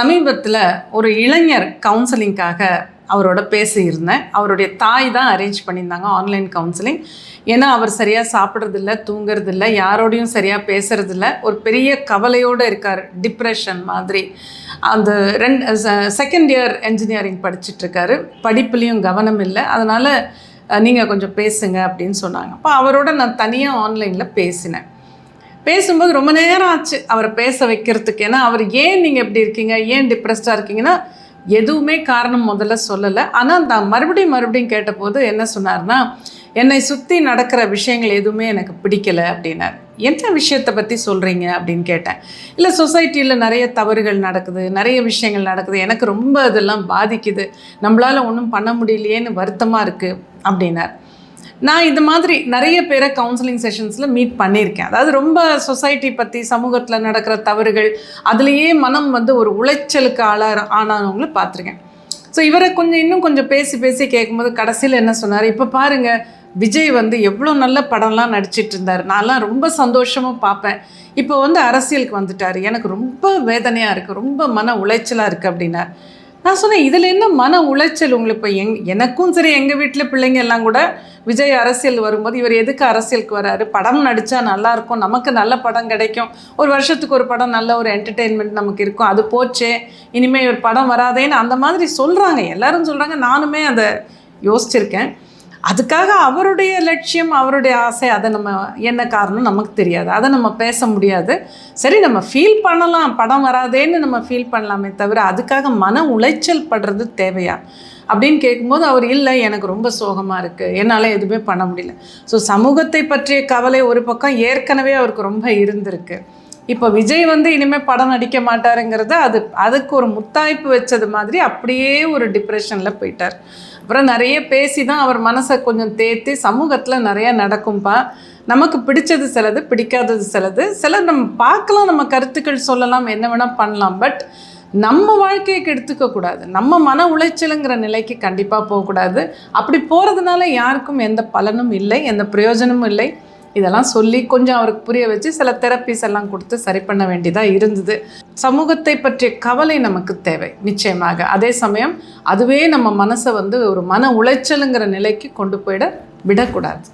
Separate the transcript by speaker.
Speaker 1: சமீபத்தில் ஒரு இளைஞர் கவுன்சிலிங்காக அவரோட பேசியிருந்தேன். அவருடைய தாய் தான் அரேஞ்ச் பண்ணியிருந்தாங்க ஆன்லைன் கவுன்சிலிங் ஏன்னா அவர் சரியாக சாப்பிட்றதில்ல தூங்குறதில்ல யாரோடையும் சரியாக பேசுறதில்ல. ஒரு பெரிய கவலையோடு இருக்கார். டிப்ரெஷன் மாதிரி. அந்த ரெண்டு செகண்ட் இயர் என்ஜினியரிங் படிச்சுட்ருக்காரு படிப்புலேயும் கவனம் இல்லை. அதனால் நீங்கள் கொஞ்சம் பேசுங்க அப்படின்னு சொன்னாங்க. அப்போ அவரோட நான் தனியாக ஆன்லைனில் பேசினேன். பேசும்போது ரொம்ப நேரம் ஆச்சு அவரை பேச வைக்கிறதுக்கு. ஏன்னா அவர் ஏன் நீங்கள் எப்படி இருக்கீங்க? ஏன் டிப்ரெஸ்டாக இருக்கீங்கன்னா எதுவுமே காரணம் முதல்ல சொல்லலை. ஆனால் நான் மறுபடியும் மறுபடியும் கேட்டபோது என்ன சொன்னார்னா என்னை சுற்றி நடக்கிற விஷயங்கள் எதுவுமே எனக்கு பிடிக்கல அப்படின்னார். என்ன விஷயத்தை பற்றி சொல்கிறீங்க அப்படின்னு கேட்டேன். இல்லை சொசைட்டியில் நிறைய தவறுகள் நடக்குது நிறைய விஷயங்கள் நடக்குது. எனக்கு ரொம்ப இதெல்லாம் பாதிக்குது. நம்மளால் ஒன்றும் பண்ண முடியலையேன்னு வருத்தமாக இருக்குது அப்படின்னார். நான் இது மாதிரி நிறைய பேரை கவுன்சிலிங் செஷன்ஸில் மீட் பண்ணியிருக்கேன். அதாவது ரொம்ப சொசைட்டி பற்றி சமூகத்தில் நடக்கிற தவறுகள் அதுலேயே மனம் வந்து ஒரு உளைச்சலுக்கு ஆளாக ஆனவங்களை பார்த்துருக்கேன். ஸோ இவரை கொஞ்சம் இன்னும் கொஞ்சம் பேசி பேசி கேட்கும்போது கடைசியில் என்ன சொன்னார்? இப்போ பாருங்கள் விஜய் வந்து எவ்வளோ நல்ல படம்லாம் நடிச்சிட்டு இருந்தார். நான்லாம் ரொம்ப சந்தோஷமாக பார்ப்பேன். இப்போ வந்து அரசியலுக்கு வந்துட்டார். எனக்கு ரொம்ப வேதனையாக இருக்குது ரொம்ப மன உளைச்சலாக இருக்குது அப்படின்னார். நான் சொன்னேன் இதில் என்ன மன உளைச்சல் உங்களுக்கு? இப்போ எங் எனக்கும் சரி எங்கள் வீட்டில் பிள்ளைங்க எல்லாம் கூட விஜய் அரசியல் வரும்போது இவர் எதுக்கு அரசியலுக்கு வராரு? படம் நடித்தா நல்லாயிருக்கும் நமக்கு நல்ல படம் கிடைக்கும். ஒரு வருஷத்துக்கு ஒரு படம் நல்ல ஒரு என்டர்டெயின்மெண்ட் நமக்கு இருக்கும். அது போச்சே இனிமேல் ஒரு படம் வராதேன்னு அந்த மாதிரி சொல்கிறாங்க எல்லாரும் சொல்கிறாங்க நானுமே அதை யோசிச்சிருக்கேன். அதுக்காக அவருடைய லட்சியம் அவருடைய ஆசை அதை நம்ம என்ன காரணம் நமக்கு தெரியாது. அதை நம்ம பேச முடியாது. சரி நம்ம ஃபீல் பண்ணலாம் படம் வராதேன்னு நம்ம ஃபீல் பண்ணலாமே தவிர அதுக்காக மன உளைச்சல் படுறது தேவையா? அப்படின்னு கேட்கும்போது அவர் இல்லை எனக்கு ரொம்ப சோகமாக இருக்குது என்னால் எதுவுமே பண்ண முடியல. ஸோ சமூகத்தை பற்றிய கவலை ஒரு பக்கம் ஏற்கனவே அவருக்கு ரொம்ப இருந்திருக்கு. இப்போ விஜய் வந்து இனிமேல் படம் நடிக்க மாட்டாருங்கிறது அது அதுக்கு ஒரு முத்தாய்ப்பு வச்சது மாதிரி அப்படியே ஒரு டிப்ரெஷனில் போயிட்டார். அப்புறம் நிறைய பேசி தான் அவர் மனசை கொஞ்சம் தேத்தி சமூகத்தில் நிறைய நடக்கும்பா. நமக்கு பிடிச்சது சிலது பிடிக்காதது சிலது. சில நம்ம பார்க்கலாம் நம்ம கருத்துக்கள் சொல்லலாம் என்ன வேணால் பண்ணலாம். பட் நம்ம வாழ்க்கையை கெடுத்துக்க கூடாது. நம்ம மன உளைச்சலுங்கிற நிலைக்கு கண்டிப்பாக போகக்கூடாது. அப்படி போகிறதுனால யாருக்கும் எந்த பலனும் இல்லை எந்த பிரயோஜனமும் இல்லை. இதெல்லாம் சொல்லி கொஞ்சம் அவருக்கு புரிய வச்சு சில தெரப்பீஸ் எல்லாம் கொடுத்து சரி பண்ண வேண்டியதாக இருந்தது. சமூகத்தை பற்றிய கவலை நமக்கு தேவை நிச்சயமாக. அதே சமயம் அதுவே நம்ம மனசை வந்து ஒரு மன உளைச்சலுங்கிற நிலைக்கு கொண்டு போயிட விடக்கூடாது.